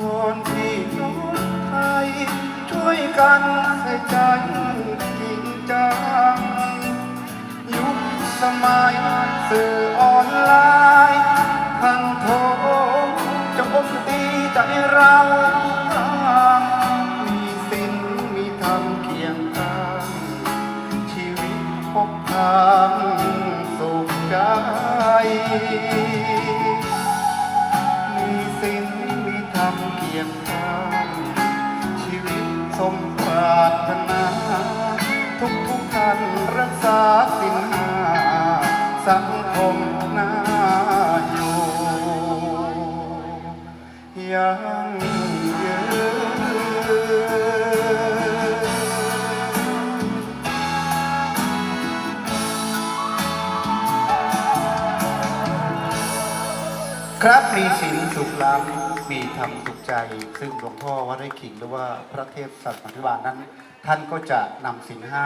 วอนพี่น้องไทย ช่วยกันใส่ใจจริงจังยุคสมัยสื่อออนไลน์ทันโทจะอมตีใจเรามีสินมีธรรมเคียงข้างชีวิตพบทางสุขใจ สมปรารถนา ทุกทุกท่านรักษาสินหาสังคมน่าอยู่ยังยืนครับมีศีลสุขล้ำ มีธรรมสุขใจ ซึ่งหลวงพ่อวัดไร่ขิงหรือว่าพระเทพสัตว์มธิบาลนั้น ท่านก็จะนำสินห้า